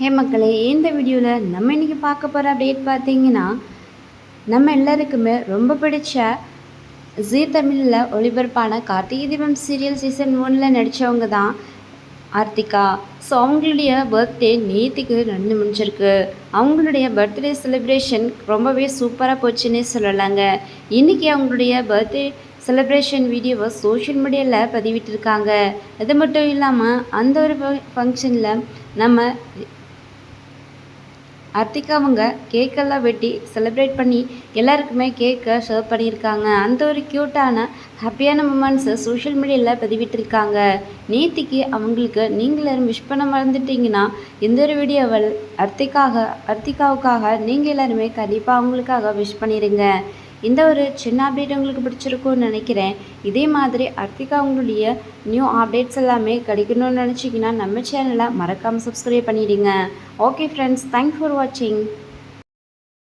ஹே மக்களே இந்த வீடியோவில் நம்ம இன்றைக்கி பார்க்க போகிற அப்டேட் பார்த்தீங்கன்னா நம்ம எல்லாருக்குமே ரொம்ப பிடிச்ச ஜீ தமிழில் ஒளிபரப்பான கார்த்திகை தீபம் சீரியல் சீசன் ஒனில் நடித்தவங்க தான் ஆர்த்திகா. ஸோ அவங்களுடைய பர்த்டே நேற்றுக்கு நடந்து முடிஞ்சிருக்கு. அவங்களுடைய பர்த்டே செலிப்ரேஷன் ரொம்பவே சூப்பராக போச்சுன்னே சொல்லலாங்க. இன்றைக்கி அவங்களுடைய பர்த்டே செலிப்ரேஷன் வீடியோவை சோஷியல் மீடியாவில் பதிவிட்டிருக்காங்க. அது மட்டும் இல்லாமல் அந்த ஒரு ஃபங்க்ஷனில் நம்ம அர்த்திகா அவங்க கேக்கெல்லாம் வெட்டி செலிப்ரேட் பண்ணி எல்லாருக்குமே கேக்கை சர்வ் பண்ணியிருக்காங்க. அந்த ஒரு க்யூட்டான ஹாப்பியான மூமெண்ட்ஸை சோஷியல் மீடியாவில் பதிவிட்டிருக்காங்க. நேத்திக்கு அவங்களுக்கு நீங்களும் விஷ் பண்ண மறந்துட்டீங்கன்னா இந்த ஒரு வீடியோவில் அர்த்திகாக அர்த்திகாவுக்காக நீங்கள் எல்லாருமே கண்டிப்பாக அவங்களுக்காக விஷ் பண்ணிடுங்க இந்த ஒரு சின்ன அப்டேட் உங்களுக்கு பிடிச்சிருக்கும்னு நினைக்கிறேன். இதே மாதிரி அர்த்திகா உங்களுடைய நியூ அப்டேட்ஸ் எல்லாமே கிடைக்கணும்னு நினச்சிங்கன்னா நம்ம சேனலை மறக்காமல் சப்ஸ்கிரைப் பண்ணிவிடுங்க ஓகே ஃப்ரெண்ட்ஸ் தேங்க்ஸ் ஃபார் வாட்சிங்